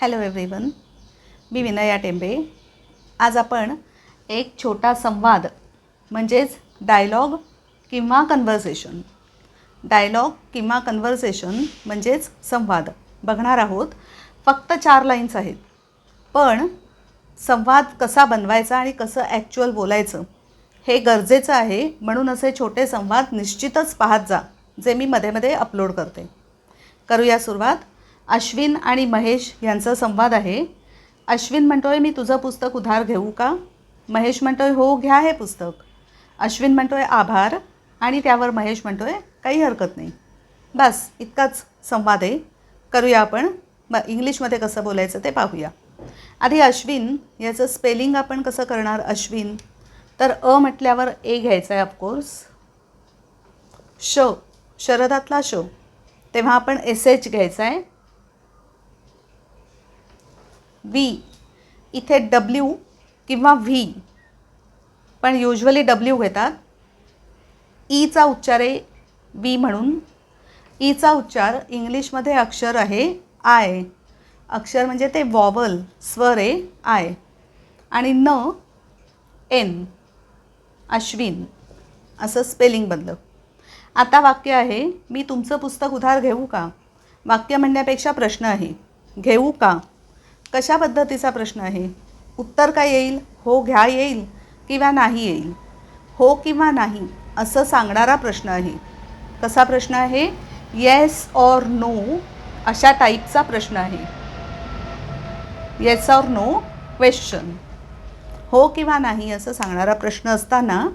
Hello everyone मी विनया टेंबे आज आपण एक छोटा संवाद म्हणजेच डायलॉग किंवा कन्व्हर्सेशन डायलॉग किंवा कन्व्हर्सेशन म्हणजेच संवाद. बघणार आहोत फक्त चार लाईन्स आहेत. पण संवाद कसा बनवायचा आणि कसं ॲक्च्युअल बोलायचं हे गरजेचं आहे म्हणून असे छोटे संवाद निश्चितच पाहत जा जे मी मध्ये मध्ये अपलोड करते. करूया सुरुवात. अश्विन आणि महेश यांचा संवाद आहे. अश्विन म्हणतोय मी तुझं पुस्तक उधार घेऊ का? महेश म्हणतोय हो घ्या हे पुस्तक. अश्विन म्हणतोय आभार. आणि त्यावर महेश म्हणतोय काही हरकत नाही. बस इतकाच संवाद आहे. करूया आपण. म इंग्लिशमध्ये कसं बोलायचं ते पाहूया. आधी अश्विन याचं स्पेलिंग आपण कसं करणार अश्विन? तर अ म्हटल्यावर ए घ्यायचं आहे ऑफकोर्स श शरदातला शो. तेव्हा आपण एस एच घ्यायचा आहे व्ही इथे डब्ल्यू किंवा व्ही पण युजली डब्ल्यू घेतात. E ईचा उच्चार आहे वी म्हणून. E ईचा उच्चार इंग्लिशमध्ये अक्षर आहे आय अक्षर म्हणजे ते वॉवल स्वर आहे आय आणि न एन अश्विन. असं स्पेलिंग बनलं. आता वाक्य आहे मी तुमचं पुस्तक उधार घेऊ का? वाक्य म्हणण्यापेक्षा प्रश्न आहे घेऊ का? कशा पद्धतीचा प्रश्न आहे? उत्तर काय येईल? हो घ्या येईल किंवा नाही येईल? हो किंवा नाही असं सांगणारा प्रश्न आहे. कसा प्रश्न आहे? येस ऑर नो अशा टाईपचा प्रश्न आहे. येस ऑर नो क्वेश्चन हो किंवा नाही असं सांगणारा प्रश्न असताना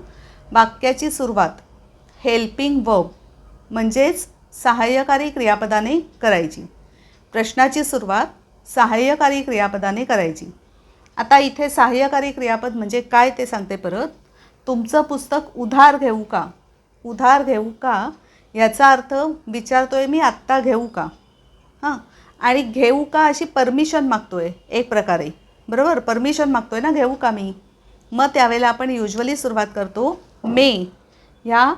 वाक्याची सुरुवात हेल्पिंग वर्ब म्हणजेच सहाय्यकारी क्रियापदाने करायची. प्रश्नाची सुरुवात सहाय्यकारी क्रियापदाने करायची. आता इथे सहाय्यकारी क्रियापद म्हणजे काय ते सांगते परत. तुमचं पुस्तक उधार घेऊ का? उधार घेऊ का? याचा अर्थ विचारतो आहे मी आत्ता घेऊ का? हां. आणि घेऊ का अशी परमिशन मागतो आहे एक प्रकारे. बरोबर? परमिशन मागतो आहे ना घेऊ का मी? मग त्यावेळेला आपण युजली सुरुवात करतो. मे. ह्या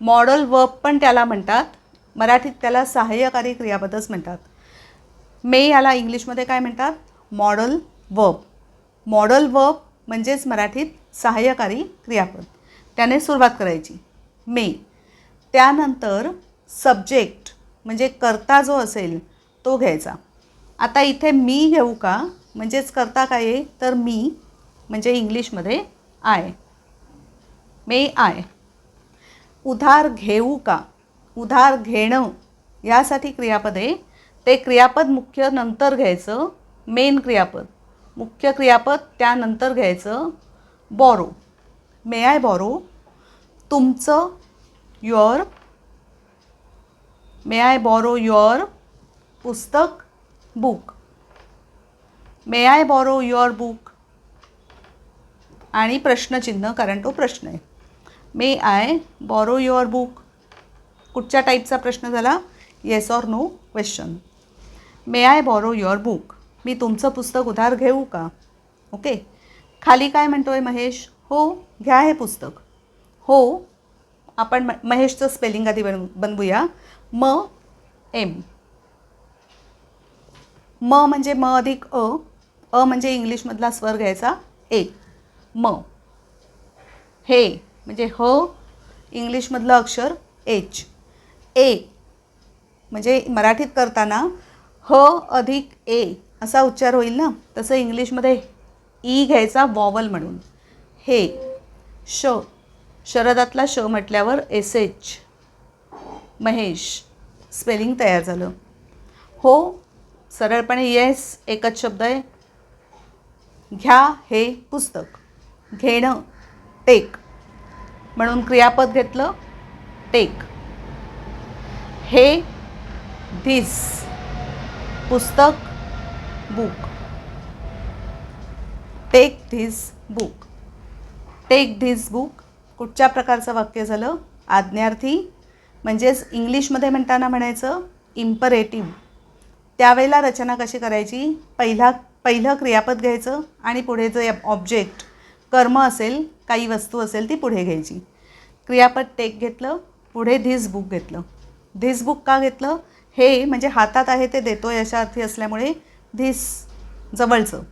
मॉडल वर्ब पण त्याला म्हणतात. मराठीत त्याला सहाय्यकारी क्रियापदच म्हणतात. मे याला इंग्लिशमध्ये काय म्हणतात? Modal verb. मॉडल वर्ब म्हणजेच मराठीत सहाय्यकारी क्रियापद. त्याने सुरुवात करायची. मे. त्यानंतर सब्जेक्ट म्हणजे करता जो असेल तो घ्यायचा. आता इथे मी घेऊ का? म्हणजेच करता काय आहे? तर मी म्हणजे इंग्लिशमध्ये आय मे आय उधार घेऊ का? उधार घेणं यासाठी क्रियापदे ते क्रियापद मुख्य नंतर घ्यायचं मेन क्रियापद. मुख्य क्रियापद त्यानंतर घ्यायचं बॉरो मे आय बॉरो तुमचं your may I borrow your पुस्तक book may I borrow your book आणि प्रश्नचिन्ह कारण तो प्रश्न आहे. May I borrow your book कुठच्या टाईपचा प्रश्न झाला? Yes or no question may I borrow your book मी तुमचं पुस्तक उधार घेऊ का? ओके खाली काय म्हणतो आहे महेश? हो घ्या हे पुस्तक. हो आपण म महेशचं स्पेलिंग आधी बन बनवूया. म एम म म्हणजे म अधिक अ अ म्हणजे इंग्लिशमधला स्वर घ्यायचा ए. म. हे म्हणजे ह इंग्लिशमधलं अक्षर एच ए. म्हणजे मराठीत करताना ह अधिक ए असा उच्चार होईल ना? तसं इंग्लिशमध्ये ई घ्यायचा वॉवल म्हणून. हे श शरदातला श म्हटल्यावर एस एच महेश स्पेलिंग तयार झालं. हो सरळपणे येस एकच शब्द आहे. घ्या हे पुस्तक. घेणं टेक. म्हणून क्रियापद घेतलं टेक. हे धिस. पुस्तक book. Take this book take this book कुठच्या प्रकारचं वाक्य झालं? आज्ञार्थी म्हणजेच इंग्लिशमध्ये म्हणताना म्हणायचं इम्परेटिव्ह त्यावेळेला रचना कशी करायची? पहिला पहिलं क्रियापद घ्यायचं आणि पुढे जे ऑब्जेक्ट कर्म असेल काही वस्तू असेल ती पुढे घ्यायची. क्रियापद टेक घेतलं पुढे धिस बुक घेतलं. धिस बुक का घेतलं? हे म्हणजे हातात आहे ते देतोय अशा अर्थी असल्यामुळे धिस जवळचं.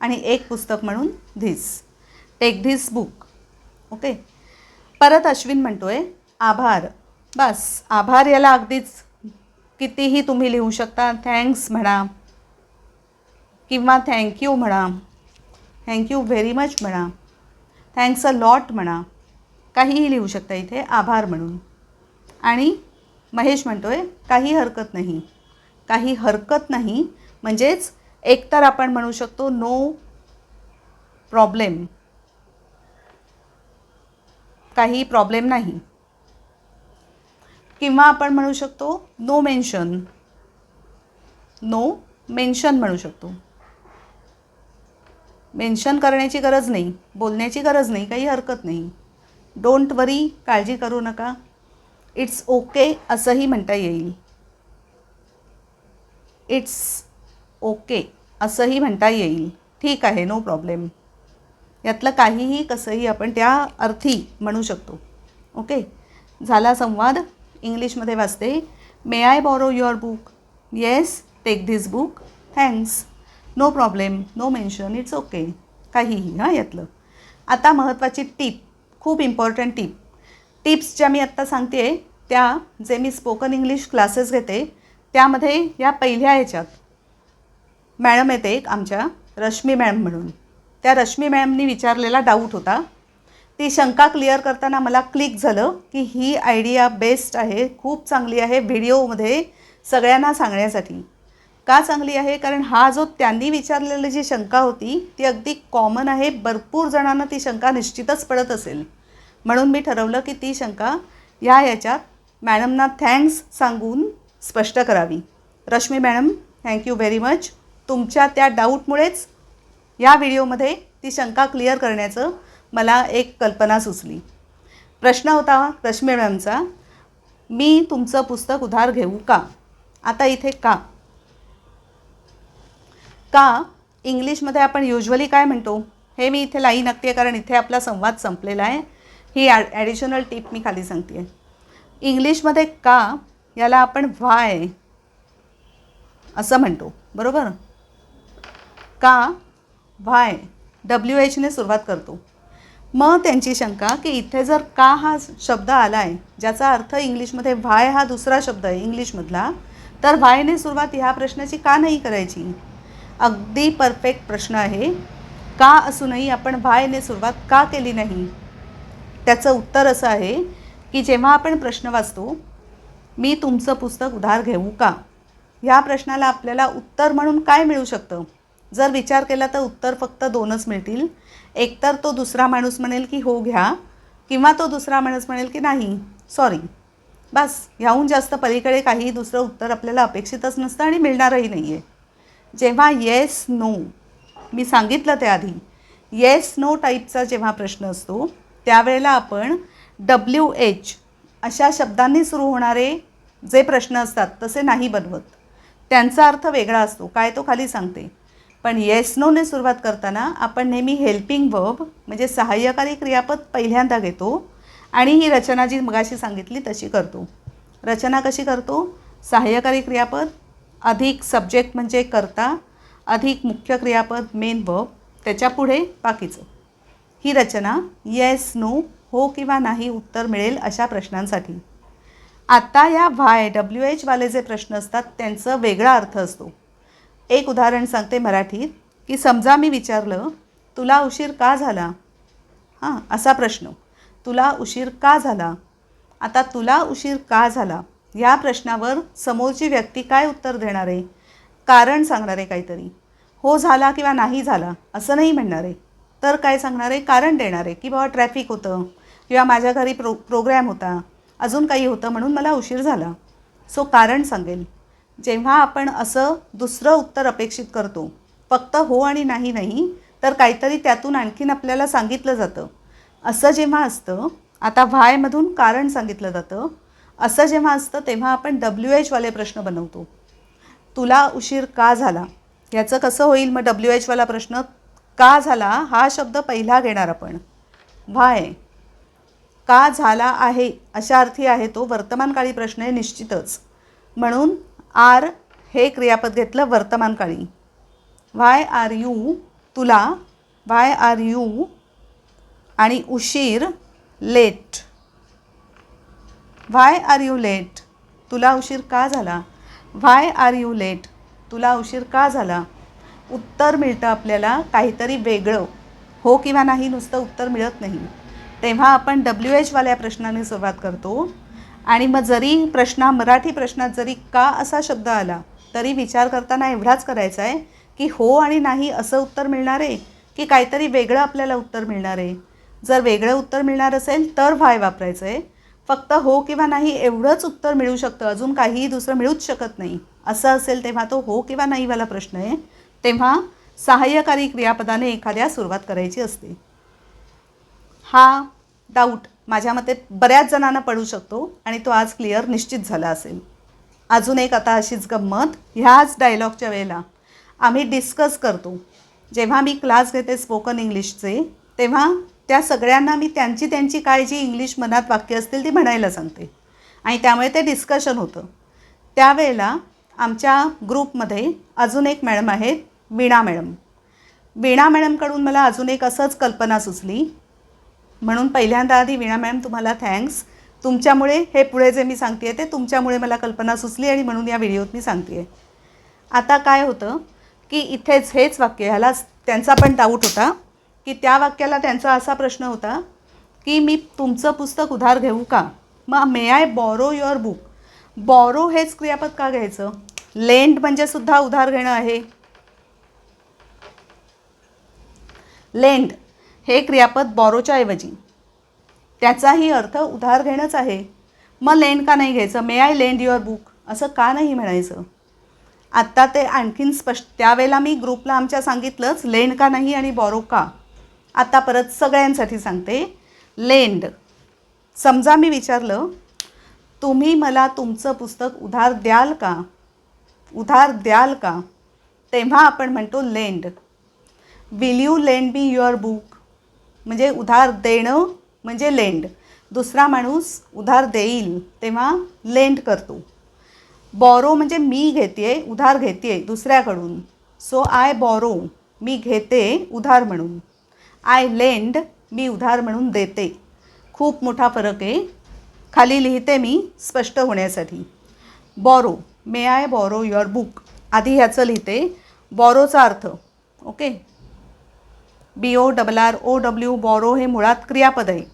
आणि एक पुस्तक म्हणून this. Take this book okay परत अश्विन म्हणतो आहे आभार. बस आभार याला अगदीच कितीही तुम्ही लिहू शकता थँक्स म्हणा किंवा थँक्यू म्हणा थँक्यू व्हेरी मच म्हणा थँक्स अ लॉट म्हणा काहीही लिहू शकता इथे आभार म्हणून. आणि महेश म्हणतो आहे काही हरकत नाही. काही हरकत नाही? म्हणजेच एकतर आपण म्हणू शकतो नो प्रॉब्लेम काही प्रॉब्लेम नाही. किंवा आपण म्हणू शकतो नो मेन्शन नो मेन्शन म्हणू शकतो. मेन्शन करण्याची गरज नाही बोलण्याची गरज नाही काही हरकत नाही. डोंट वरी काळजी करू नका. इट्स ओके असंही म्हणता येईल. इट्स ओके असंही म्हणता येईल. ठीक आहे नो प्रॉब्लेम यातलं काहीही कसंही आपण त्या अर्थी म्हणू शकतो. ओके झाला संवाद. इंग्लिशमध्ये वाचते. May I borrow your book yes take this book thanks no problem no mention it's okay काहीही हां यातलं. आता महत्त्वाची टीप खूप इम्पॉर्टंट टीप टिप्स ज्या मी आत्ता सांगते आहे त्या जे मी स्पोकन इंग्लिश क्लासेस घेते त्यामध्ये या पहिल्या ह्याच्यात. मॅडम येते एक आमच्या रश्मी मॅम म्हणून. त्या रश्मी मॅमनी विचारलेला डाऊट होता. ती शंका क्लिअर करताना मला क्लिक झालं की ही आयडिया बेस्ट आहे खूप चांगली आहे व्हिडिओमध्ये सगळ्यांना सांगण्यासाठी. का चांगली आहे? कारण हा जो त्यांनी विचारलेली जी शंका होती ती अगदी कॉमन आहे. भरपूर जणांना ती शंका निश्चितच पडत असेल. म्हणून मी ठरवलं की ती शंका या याच्यात मॅडमना थँक्स सांगून स्पष्ट करावी. Rashmi madam thank you very much तुमच्या त्या डाऊटमुळेच या व्हिडिओमध्ये ती शंका क्लिअर करण्याचं मला एक कल्पना सुचली. प्रश्न होता रश्मी मॅडमचा मी तुमचं पुस्तक उधार घेऊ का? आता इथे का? का इंग्लिशमध्ये आपण युजली काय म्हणतो? हे मी इथे लाईन नक्की कारण इथे आपला संवाद संपलेला आहे. ही ॲ ॲडिशनल टीप मी खाली सांगते आहे इंग्लिशमध्ये का याला आपण व्हाय असं म्हणतो बरोबर? का व्हाय डब्ल्यू एचने सुरुवात करतो. मग त्यांची शंका की इथे जर का हा शब्द आला आहे ज्याचा अर्थ इंग्लिशमध्ये व्हाय हा दुसरा शब्द आहे इंग्लिशमधला तर व्हायने सुरुवात ह्या प्रश्नाची का नाही करायची? अगदी परफेक्ट प्रश्न आहे. का असूनही आपण व्हायने सुरुवात का केली नाही? त्याचं उत्तर असं आहे की जेव्हा आपण प्रश्न वाचतो मी तुमचं पुस्तक उधार घेऊ का? ह्या प्रश्नाला आपल्याला उत्तर म्हणून काय मिळू शकतं? जर विचार केला तर उत्तर फक्त दोनच मिळतील. एकतर तो दुसरा माणूस म्हणेल की हो घ्या किंवा तो दुसरा माणूस म्हणेल की नाही सॉरी बस ह्याहून जास्त पलीकडे काही दुसरं उत्तर आपल्याला अपेक्षितच नसतं आणि मिळणारही नाही आहे जेव्हा येस नो मी सांगितलं त्याआधी आधी येस नो टाईपचा जेव्हा प्रश्न असतो त्यावेळेला आपण डब्ल्यू एच अशा शब्दांनी सुरू होणारे जे प्रश्न असतात तसे नाही बनवत. त्यांचा अर्थ वेगळा असतो. काय तो खाली सांगते. पण येस नोने सुरुवात करताना आपण नेहमी हेल्पिंग वर्ब म्हणजे सहाय्यकारी क्रियापद पहिल्यांदा घेतो आणि ही रचना जी मगाशी सांगितली तशी करतो. रचना कशी करतो? सहाय्यकारी क्रियापद अधिक सब्जेक्ट म्हणजे करता अधिक मुख्य क्रियापद मेन वर्ब त्याच्या पुढे बाकीचं. ही रचना येस नो हो किंवा नाही उत्तर मिळेल अशा प्रश्नांसाठी. आत्ता या व्हाय डब्ल्यू एचवाले जे प्रश्न असतात त्यांचं वेगळा अर्थ असतो. एक उदाहरण सांगते मराठीत की समजा मी विचारलं तुला उशीर का झाला? हां असा प्रश्न. तुला उशीर का झाला? आता तुला उशीर का झाला? या प्रश्नावर समोरची व्यक्ती काय उत्तर देणार आहे? कारण सांगणार आहे काहीतरी. हो झाला किंवा नाही झाला असं नाही म्हणणार. आहे तर काय सांगणार आहे? कारण देणार आहे की बाबा ट्रॅफिक होतं किंवा माझ्या घरी प्रो प्रोग्रॅम होता. अजून काही होतं म्हणून मला उशीर झाला. सो कारण सांगेल जेव्हा आपण असं दुसरं उत्तर अपेक्षित करतो फक्त हो आणि नाही नाही तर काहीतरी त्यातून आणखीन आपल्याला सांगितलं जातं. असं जेव्हा असतं आता व्हायमधून कारण सांगितलं जातं. असं जेव्हा असतं तेव्हा आपण डब्ल्यू एचवाले प्रश्न बनवतो. तुला उशीर का झाला? याचं कसं होईल मग डब्ल्यू एचवाला प्रश्न? का झाला हा शब्द पहिला घेणार आपण? व्हाय का झाला आहे अशा अर्थी आहे तो वर्तमानकाळी प्रश्न आहे निश्चितच. म्हणून आर हे क्रियापद घेतलं वर्तमानकाळी. व्हाय आर यू तुला व्हाय आर यू आणि उशीर late. Why are you late तुला उशीर का झाला? व्हाय आर यू लेट तुला उशीर का झाला? उत्तर मिळतं आपल्याला काहीतरी वेगळं. हो किंवा नाही नुसतं उत्तर मिळत नाही. तेव्हा आपण डब्ल्यू एचवाल्या प्रश्नाने सुरुवात करतो. आणि मग जरी प्रश्न मराठी प्रश्नात जरी का असा शब्द आला तरी विचार करताना एवढाच करायचा आहे की हो आणि नाही असं उत्तर मिळणार आहे की काहीतरी वेगळं आपल्याला उत्तर मिळणार. आहे जर वेगळं उत्तर मिळणार असेल तर व्हाय वापरायचं आहे फक्त हो किंवा नाही एवढंच उत्तर मिळू शकतं. अजून काहीही दुसरं मिळूच शकत नाही. असं असेल तेव्हा तो हो किंवा नाहीवाला प्रश्न आहे. तेव्हा सहाय्यकारी क्रियापदाने एखाद्या सुरुवात करायची असते. हा डाऊट माझ्या मते बऱ्याच जणांना पडू शकतो आणि तो आज क्लिअर निश्चित झाला असेल. अजून एक आता अशीच गंमत. ह्याच डायलॉगच्या वेळेला आम्ही डिस्कस करतो. जेव्हा मी क्लास घेते स्पोकन इंग्लिशचे तेव्हा त्या सगळ्यांना मी त्यांची त्यांची काय जी इंग्लिश मनात वाक्य असतील ती म्हणायला सांगते. आणि त्यामुळे ते डिस्कशन होतं. त्यावेळेला आमच्या ग्रुपमध्ये अजून एक मॅडम आहेत वीणा मॅडम. वीणा मॅडमकडून मला अजून एक असंच कल्पना सुचली. म्हणून पहिल्यांदा आधी वीणा मॅडम तुम्हाला थँक्स. तुमच्यामुळे हे पुढे जे मी सांगते ते तुमच्यामुळे मला कल्पना सुचली आणि म्हणून या व्हिडिओत मी सांगते आता काय होतं की इथेच हेच वाक्य ह्याला त्यांचा पण डाऊट होता की त्या वाक्याला त्यांचा असा प्रश्न होता की मी तुमचं पुस्तक उधार घेऊ का? मग may I borrow your book borrow हेच क्रियापद का घ्यायचं? लेंड म्हणजे सुद्धा उधार घेणं आहे. लेंड हे क्रियापद बॉरोच्या ऐवजी. त्याचाही अर्थ उधार घेणंच आहे. मग लेंड का नाही घ्यायचं? May I lend your book असं का नाही म्हणायचं? आत्ता ते आणखीन स्पष्ट त्यावेळेला मी ग्रुपला आमच्या सांगितलंच लेंड का नाही आणि बॉरो का? आत्ता परत सगळ्यांसाठी सांगते. लेंड. समजा मी विचारलं तुम्ही मला तुमचं पुस्तक उधार द्याल का? उधार द्याल का? तेव्हा आपण म्हणतो lend. Will you lend me your book. म्हणजे उधार देणं म्हणजे लेंड. दुसरा माणूस उधार देईल तेव्हा लेंड करतो. बॉरो म्हणजे मी घेते उधार घेते दुसऱ्याकडून. सो आय बॉरो मी घेते उधार म्हणून. आय लेंड मी उधार म्हणून देते. खूप मोठा फरक आहे. खाली लिहिते मी स्पष्ट होण्यासाठी. Borrow may I borrow your book आधी ह्याचं लिहिते. बॉरोचा अर्थ okay B O double R O W borrow हे मुळात क्रियापद आहे.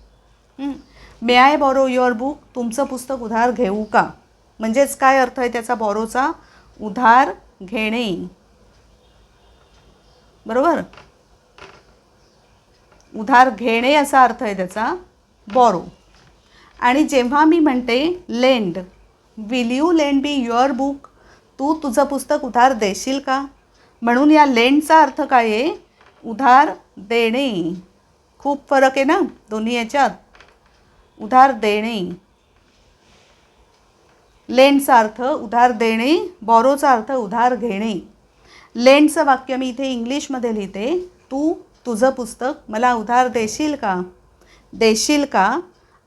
May I borrow your book तुमचं पुस्तक उधार घेऊ का? म्हणजेच काय अर्थ आहे त्याचा बॉरोचा? उधार घेणे. बरोबर? उधार घेणे असा अर्थ आहे त्याचा. बॉरो आणि जेव्हा मी म्हणते lend will you lend me your book तू तुझं पुस्तक उधार देशील का? म्हणून या लेंडचा अर्थ काय आहे? उधार देणे. खूप फरक आहे ना दोन्ही याच्यात. उधार देणे. लेंडचा अर्थ उधार देणे बॉरोचा अर्थ उधार घेणे. लेंडचं वाक्य मी इथे इंग्लिशमध्ये लिहिते. तू तुझं पुस्तक मला उधार देशील का? देशील का?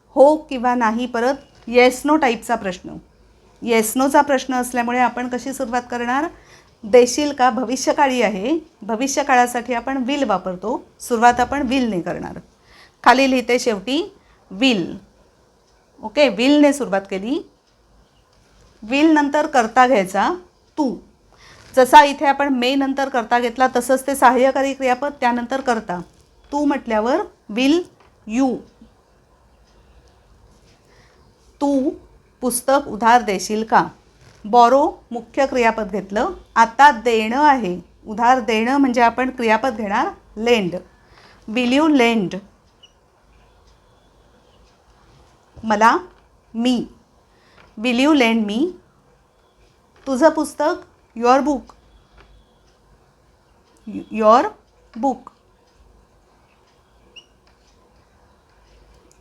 हो किंवा नाही परत? येस नो टाईपचा प्रश्न. येस नोचा प्रश्न असल्यामुळे आपण कशी सुरुवात करणार? देशील का भविष्यकाळी आहे? भविष्यकाळासाठी आपण विल वापरतो. सुरुवात आपण विलने करणार. खाली लिहिते शेवटी विल ओके विलने सुरुवात केली. विल नंतर करता घ्यायचा. तू. जसा इथे आपण मे नंतर करता घेतला तसंच ते सहाय्यकारी क्रियापद त्यानंतर करता. तू म्हटल्यावर विल यू तू पुस्तक उधार देशील का? बॉरो मुख्य क्रियापद घेतलं. आता देणं आहे. उधार देणं म्हणजे आपण क्रियापद घेणार. लेंड. Will you lend. मला me. Will you lend me. तुझं पुस्तक your book your book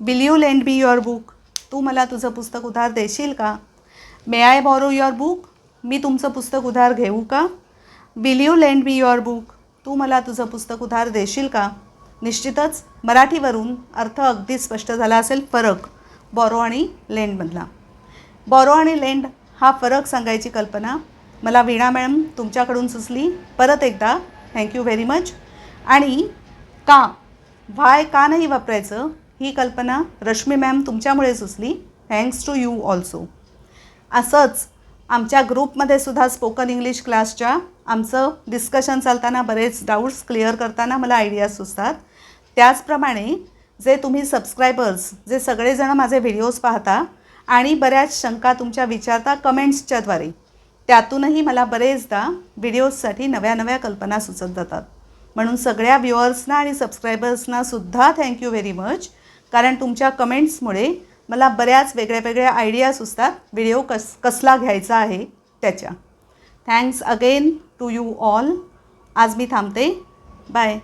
will you lend me your book तू मला तुझं पुस्तक उधार देशील का? May I borrow your book मी तुमचं पुस्तक उधार घेऊ का? Will you lend me your book तू मला तुझं पुस्तक उधार देशील का? निश्चितच मराठीवरून अर्थ अगदी स्पष्ट झाला असेल फरक. बॉरो आणि लेंडमधला बॉरो आणि लेंड हा फरक सांगायची कल्पना मला वीणा मॅडम तुमच्याकडून सुचली. परत एकदा थँक्यू व्हेरी मच आणि का व्हाय का नाही वापरायचं ही कल्पना रश्मी मॅम तुमच्यामुळे सुचली. थँक्स टू यू ऑल्सो असंच आमच्या ग्रुपमध्ये सुद्धा स्पोकन इंग्लिश क्लासच्या आमचं डिस्कशन चालताना बरेच डाऊट्स क्लिअर करताना मला आयडियाज सुचतात. त्याचप्रमाणे जे तुम्ही सबस्क्रायबर्स जे सगळेजण माझे व्हिडिओज पाहता आणि बऱ्याच शंका तुमच्या विचारता कमेंट्सच्याद्वारे त्यातूनही मला बरेचदा व्हिडिओजसाठी नव्या नव्या कल्पना सुचत जातात. म्हणून सगळ्या व्ह्युअर्सना आणि सबस्क्रायबर्सना सुद्धा थँक्यू व्हेरी मच कारण तुमच्या कमेंट्समुळे मला बऱ्याच वेगळ्या वेगळ्या आयडिया सुचतात व्हिडिओ कस कसला घ्यायचा आहे त्याच्या. Thanks again to you all आज मी थांबते. बाय